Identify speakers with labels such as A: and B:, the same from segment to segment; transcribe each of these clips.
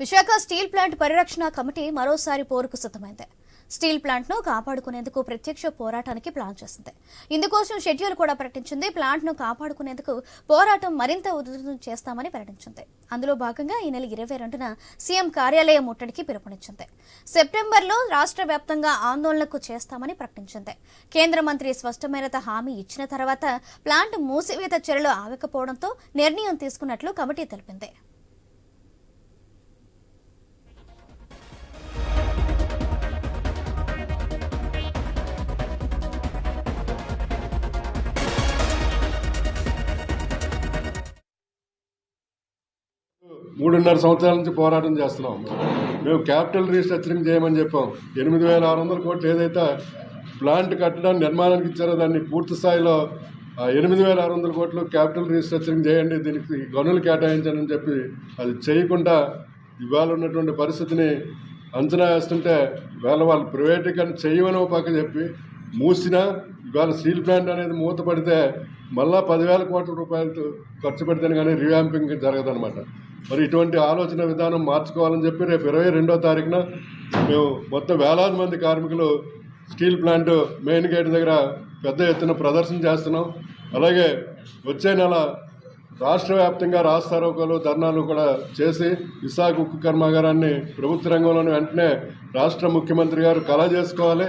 A: Visakha steel plant పరిరక్షణ committee మరోసారి పోరుకు సిద్ధమైంది. స్టీల్ ప్లాంట్ను కాపాడుకునేందుకు ప్రత్యక్ష పోరాటానికి ప్లాన్ చేసింది. ఇందుకోసం షెడ్యూల్ కూడా ప్రకటించింది. ప్లాంట్ను కాపాడుకునేందుకు పోరాటం మరింత ఉధృతం చేస్తామని ప్రకటించింది. అందులో భాగంగా ఈ నెల ఇరవై రెండున సీఎం కార్యాలయం ముట్టడికి పిలుపునిచ్చింది. సెప్టెంబర్లో రాష్ట్ర వ్యాప్తంగా ఆందోళనకు చేస్తామని ప్రకటించింది. కేంద్ర మంత్రి స్పష్టమైన హామీ ఇచ్చిన తర్వాత ప్లాంట్ మూసివేత చర్యలు ఆగకపోవడంతో నిర్ణయం తీసుకున్నట్లు కమిటీ తెలిపింది.
B: మూడున్నర సంవత్సరాల నుంచి పోరాటం చేస్తున్నాం. మేము క్యాపిటల్ రీస్ట్రక్చరింగ్ చేయమని చెప్పాం. ఎనిమిది వేల ఆరు వందల కోట్లు ఏదైతే ప్లాంట్ కట్టడానికి నిర్మాణానికి ఇచ్చారో దాన్ని పూర్తి స్థాయిలో ఎనిమిది వేల ఆరు వందల కోట్లు క్యాపిటల్ రీస్ట్రక్చరింగ్ చేయండి దీనికి గనులు కేటాయించండి అని చెప్పి అది చేయకుండా ఇవాళ ఉన్నటువంటి పరిస్థితిని అంచనా వేస్తుంటే వేళ వాళ్ళు ప్రైవేటీకరణ చేయమని ఒక పక్క చెప్పి మూసినా ఇవాళ స్టీల్ ప్లాంట్ అనేది మూతపడితే మళ్ళా పదివేల కోట్ల రూపాయలు ఖర్చు పెడితేనే కానీ రివ్యాంపింగ్ జరగదనమాట మరి ఇటువంటి ఆలోచన విధానం మార్చుకోవాలని చెప్పి రేపు ఇరవై రెండో తారీఖున మేము మొత్తం వేలాది మంది కార్మికులు స్టీల్ ప్లాంట్ మెయిన్ గేట్ దగ్గర పెద్ద ఎత్తున ప్రదర్శన చేస్తున్నాం. అలాగే వచ్చే నెల రాష్ట్ర వ్యాప్తంగా రాస్తారోకోలు ధర్నాలు కూడా చేసి విశాఖ ఉక్కు కర్మాగారాన్ని ప్రభుత్వ రంగంలోని వెంటనే రాష్ట్ర ముఖ్యమంత్రి గారు కళ చేసుకోవాలి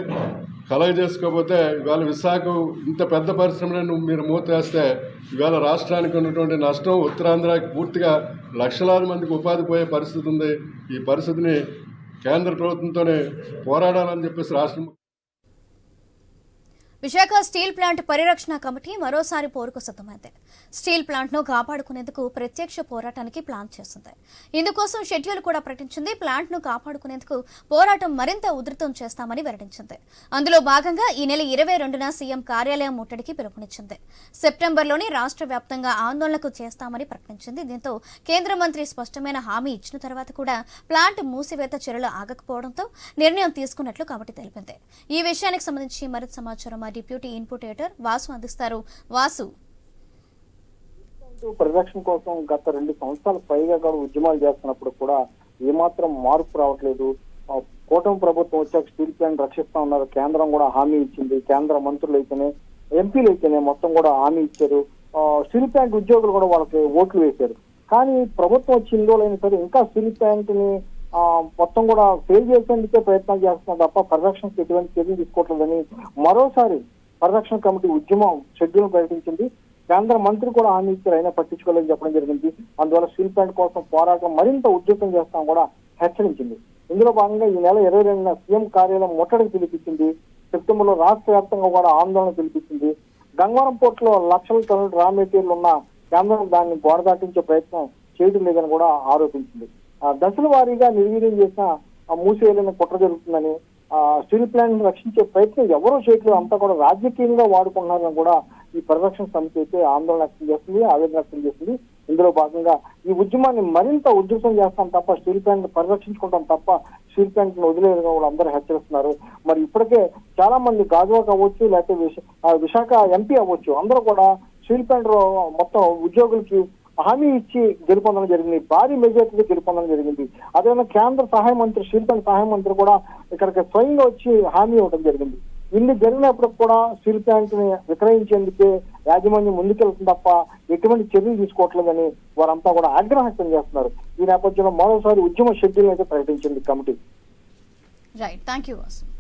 B: కలగ చేసుకోకపోతే ఇవాళ విశాఖ ఇంత పెద్ద పరిశ్రమను మీరు మూతేస్తే ఇవాళ రాష్ట్రానికి ఉన్నటువంటి నష్టం ఉత్తరాంధ్రకి పూర్తిగా లక్షలాది మందికి ఉపాధి పోయే పరిస్థితి ఉంది. ఈ పరిస్థితిని కేంద్ర ప్రభుత్వంతోనే పోరాడాలని చెప్పేసి రాష్ట్రం
A: విశాఖ స్టీల్ ప్లాంట్ పరిరక్షణ కమిటీ మరోసారి పోరుకు సిద్ధమైంది. స్టీల్ ప్లాంట్ను కాపాడుకునేందుకు ప్రత్యక్ష పోరాటానికి ప్లాన్ చేసింది ఇందుకోసం షెడ్యూల్ కూడా ప్రకటించింది. ప్లాంట్ను కాపాడుకునేందుకు పోరాటం మరింత ఉధృతం చేస్తామని వెల్లడించింది. అందులో భాగంగా ఈ నెల ఇరవై రెండున సీఎం కార్యాలయం ముట్టడికి పిలుపునిచ్చింది. సెప్టెంబర్లోని రాష్ట్ర వ్యాప్తంగా ఆందోళనకు చేస్తామని ప్రకటించింది. దీంతో కేంద్ర మంత్రి స్పష్టమైన హామీ ఇచ్చిన తర్వాత కూడా ప్లాంట్ మూసివేత చర్యలు ఆగకపోవడంతో నిర్ణయం తీసుకున్నట్లు కమిటీ తెలిపింది. ఈ విషయానికి సంబంధించి మరింత సమాచారం మా డిప్యూటీ ఇన్పుట్ ఎడిటర్ వాసు అందిస్తారు. వాసు.
C: పరిరక్షణ కోసం గత రెండు సంవత్సరాల పైగా కూడా ఉద్యమాలు చేస్తున్నప్పుడు కూడా ఏమాత్రం మార్పు రావట్లేదు. కూటమి ప్రభుత్వం వచ్చాక స్టీల్ ప్లాంట్ రక్షిస్తా ఉన్నారు. కేంద్రం కూడా హామీ ఇచ్చింది. కేంద్ర మంత్రులు అయితేనే ఎంపీలు అయితేనే మొత్తం కూడా హామీ ఇచ్చారు. స్టీల్ ప్లాంట్ ఉద్యోగులు కూడా వాళ్ళకి ఓట్లు వేశారు. కానీ ప్రభుత్వం వచ్చిందో లేని సరే ఇంకా స్టీల్ ప్లాంట్ని మొత్తం కూడా ఫెయిల్ చేసేందుకే ప్రయత్నం చేస్తున్నారు తప్ప పరిరక్షణకు ఎటువంటి చర్యలు తీసుకోవట్లేదని మరోసారి పరిరక్షణ కమిటీ ఉద్యమం షెడ్యూల్ ప్రకటించింది. కేంద్ర మంత్రి కూడా హామీ ఇచ్చారు అయినా పట్టించుకోలేదని చెప్పడం జరిగింది. అందువల్ల స్టీల్ ప్లాంట్ కోసం పోరాటం మరింత ఉద్యోగం చేస్తాం కూడా హెచ్చరించింది. ఇందులో భాగంగా ఈ నెల ఇరవై రెండున సీఎం కార్యాలయం ముట్టడికి పిలిపించింది. సెప్టెంబర్లో రాష్ట్ర వ్యాప్తంగా కూడా ఆందోళన పిలిపించింది. గంగవరం పోర్ట్లో లక్షల టన్నుల రా మెటీరియల్ ఉన్న కేంద్రం దాన్ని గోడ దాటించే ప్రయత్నం చేయడం లేదని కూడా ఆరోపించింది. దశల వారీగా నిర్వీర్యం చేసిన ఆ మూసేయాలని కుట్ర జరుగుతుందని ఆ స్టీల్ ప్లాంట్ రక్షించే ప్రయత్నం ఎవరూ చేయట్లేదు అంతా కూడా రాజకీయంగా వాడుకుంటున్నారని కూడా ఈ పరిరక్షణ సమితి అయితే ఆందోళన వ్యక్తం చేస్తుంది ఆవేదన వ్యక్తం చేస్తుంది. ఇందులో భాగంగా ఈ ఉద్యమాన్ని మరింత ఉధృతం చేస్తాం తప్ప స్టీల్ ప్లాంట్ పరిరక్షించుకుంటాం తప్ప స్టీల్ ప్లాంట్ వదిలేదుగా కూడా అందరూ హెచ్చరిస్తున్నారు. మరి ఇప్పటికే చాలా మంది గాజువా అవ్వచ్చు లేకపోతే విశాఖ ఎంపీ అవ్వచ్చు అందరూ కూడా స్టీల్ ప్లాంట్ మొత్తం ఉద్యోగులకి హామీ ఇచ్చి గెలుపొందడం జరిగింది. భారీ మెజార్టీతో గెలుపొందడం జరిగింది. అదేవిధంగా కేంద్ర సహాయ మంత్రి శ్రీలంక సహాయ మంత్రి కూడా ఇక్కడికి స్వయంగా వచ్చి హామీ ఇవ్వడం జరిగింది. ఇన్ని జరిగినప్పుడు కూడా స్టీల్ ప్లాంట్ని విక్రయించేందుకే యాజమాన్యం ముందుకెళ్తుంది తప్ప ఎటువంటి చర్యలు తీసుకోవట్లేదని వారంతా కూడా ఆగ్రహం వ్యక్తం చేస్తున్నారు. ఈ నేపథ్యంలో మరోసారి ఉద్యమ షెడ్యూల్ అయితే ప్రకటించింది కమిటీ.
A: రైట్